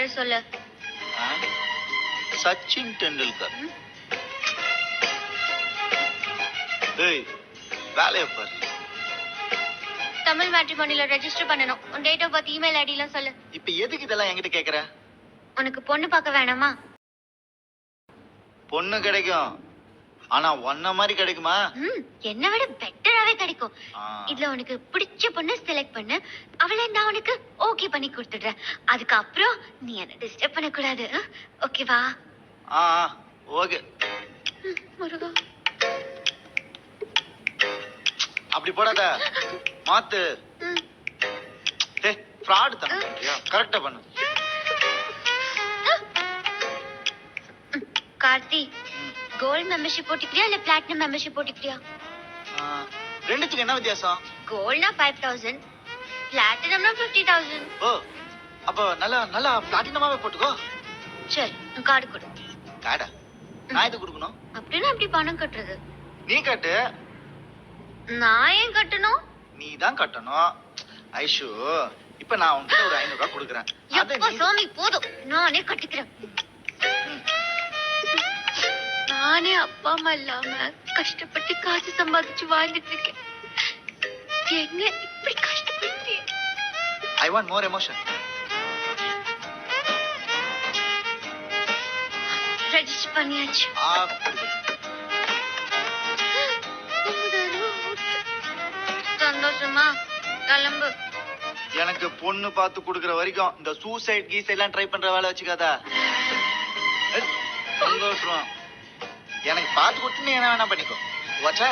பேரு சொல்லு? சச்சின் டெண்டுல்கர். ஏய் வேலையை பாரு. தமிழ் மேட்ரிமோனில ரெஜிஸ்டர் பண்ணணும். உன் date of birth email ID எல்லாம் சொல்லு. இப்ப எதுக்கு இதெல்லாம் என்கிட்ட கேக்குற? உனக்கு பொண்ணு பார்க்க வேணாமா? பொண்ணு கிடைக்கும். ஆனா ஒன்ன மாதிரி கிடைக்குமா? என்னை விட பெட்டராவே கிடைக்கும். இதுல உனக்கு பிடிச்ச பொண்ணு செலக்ட் பண்ணு. அவளை நான் உனக்கு ஓகே பண்ணி கொடுத்துடுறேன். அதுக்கப்புறம் நீ என்ன டிஸ்டர்ப் பண்ணக்கூடாது. ஓகேவா ஆ ஓகே முருகா. அப்படி போடாத. மாத்து. ஃப்ராட் தான் கரெக்டா பண்ணு. கார்த்தி. கோல்ட் மெம்பர்ஷிப் போட்டுக்கிறியா இல்ல பிளாட்டினம் மெம்பர்ஷிப் போட்டுக்கிறியா? ரெண்டுத்துக்கு என்ன வித்தியாசம்? கோல்ட்னா ஃபைவ் தௌசண்ட் பிளாட்டினம்னா ஃபிஃப்டி தௌசண்ட் ஓ அப்போ நல்லா நல்லா பிளாட்டினமாவே போட்டுக்கோ. சரி கார்டு கொடு. காடா நான் இது கொடுக்கணும்? அப்படின்னா எப்படி பணம் கட்டுறது? நீ கட்டு. நான் ஏன் கட்டணும்? நீ தான் கட்டணும். ஐஷு இப்ப நான் உன்கிட்ட ஒரு ஐநூறு ரூபாய் கொடுக்குறேன். சாமி போதும். நானே கட்டிக்கிறேன். நானே அப்பா அம்மா இல்லாம கஷ்டப்பட்டு காசு சம்பாதிச்சு வாழ்ந்துட்டு இருக்கேன் என்ன இப்படி கஷ்டப்படுத்தி I want more emotion register பண்ணியாச்சு சந்தோஷமா கிளம்பு எனக்கு பொண்ணு பார்த்து கொடுக்குற வரைக்கும் இந்த சூசைட் கீசைட் எல்லாம் ட்ரை பண்ற வேலை வச்சுக்காத. சந்தோஷம். எனக்கு பார்த்து கொடுத்து நீ என்ன வேணா பண்ணிக்கோ வாச்சா